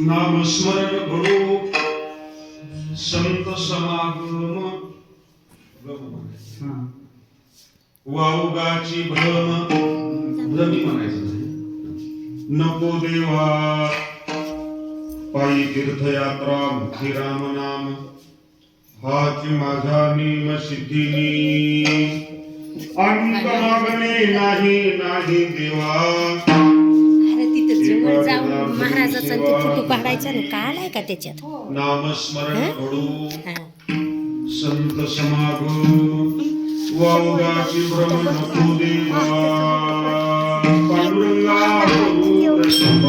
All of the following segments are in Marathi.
नामस्मरण घडो संत समागम. वाऊगाची भ्रम। भ्रमी म्हणायचं. नको देवा। पायी तीर्थयात्रा मुखी राम नाम। हाची माझा निम सिद्धिनी। अंक मागणे नाही नाही देवा। जवळ जाऊन महाराजाचा ते फोटो काढायचा ना काढाय का त्याच्यात? नामस्मरण घडू हा. संत समागम वावगाची भ्रम नको देवा. पांडुरंगा प्रभू प्रसन्न.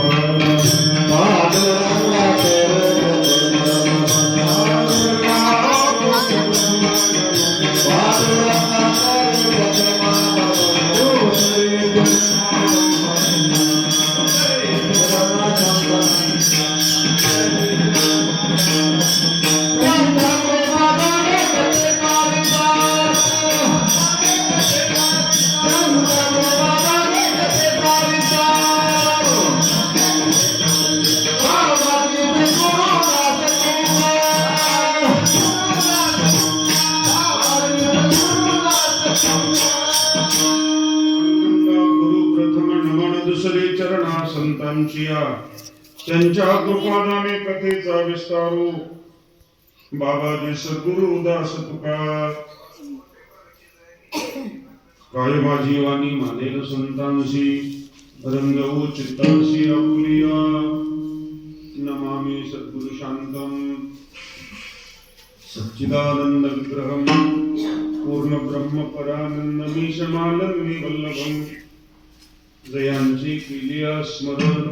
चरणा संतांची या त्यांच्या कृपादाने कथेचा विस्तारू हो. बाबाजी सद्गुरु उदास तुका काय माझी वाणी मानेल संतांशी रंगवू चित्तांशी आपुलिया नमामि सद्गुरु शांतम. सच्चिदानंद विग्रहम. पूर्ण ब्रह्म परानंद मी परानंदमीशमानंदी वल्लभम. जयांची केली स्मरण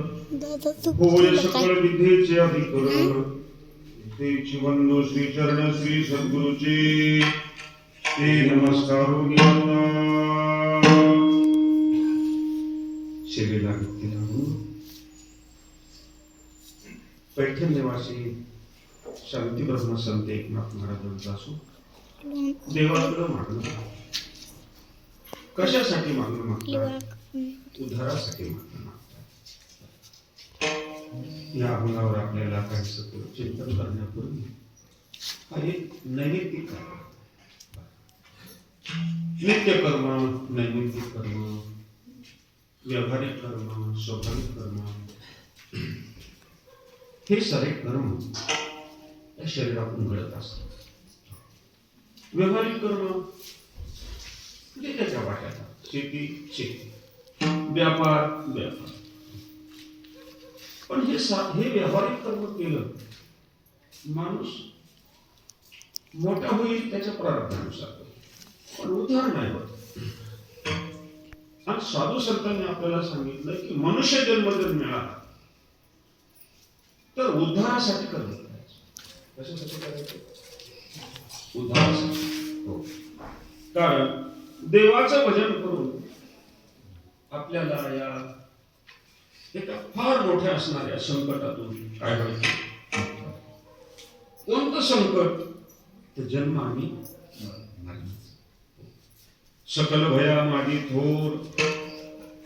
होय सकळ विद्येचे अधिकरण विद्येची वंदो श्री चरण श्री सद्गुरुचे ते नमस्कारो सेवेला व्यक्तीला पैठण निवासी शांती ब्रह्म संत एकनाथ महाराजांचा असो. देवाकडं मागणं. कशासाठी मागणं मागतात उद्धारासाठी मागतात. या गुणावर आपल्याला काहीसं चिंतन करण्यापूर्वी हा एक नैमित्तिक कर्म. नित्य कर्म नैमित्तिक कर्म व्यावहारिक कर्म स्वाभाविक कर्म. हे सारे कर्म या शरीरातून घडत असतात. व्यावहारिक कर्म म्हणजे त्याच्या वाट्याला शेती शेती. व्यापार व्यापार. पण हे हे व्यावहारिक कर्म केलं. माणूस मोठा होईल त्याच्या प्रारब्धानुसार. पण उद्धार नाही होत आणि साधू संतांनी आपल्याला सांगितलं की मनुष्य जन्म जर मिळाला तर उद्धारासाठी कर्म करायचं. कशासाठी करायचं? उद्धारासाठी. हो. कारण देवाचं भजन करून आपल्याला या एका फार मोठ्या असणाऱ्या संकटातून काय व्हायचं कोणतं संकट तर जन्म आणि मरण. सकल भया मादी थोर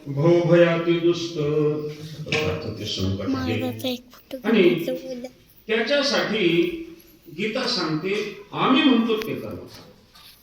भो भयाती प्रकारचं ते संकट आहे आणि. त्याच्यासाठी गीता सांगते आम्ही म्हणतो ते कर्म करा.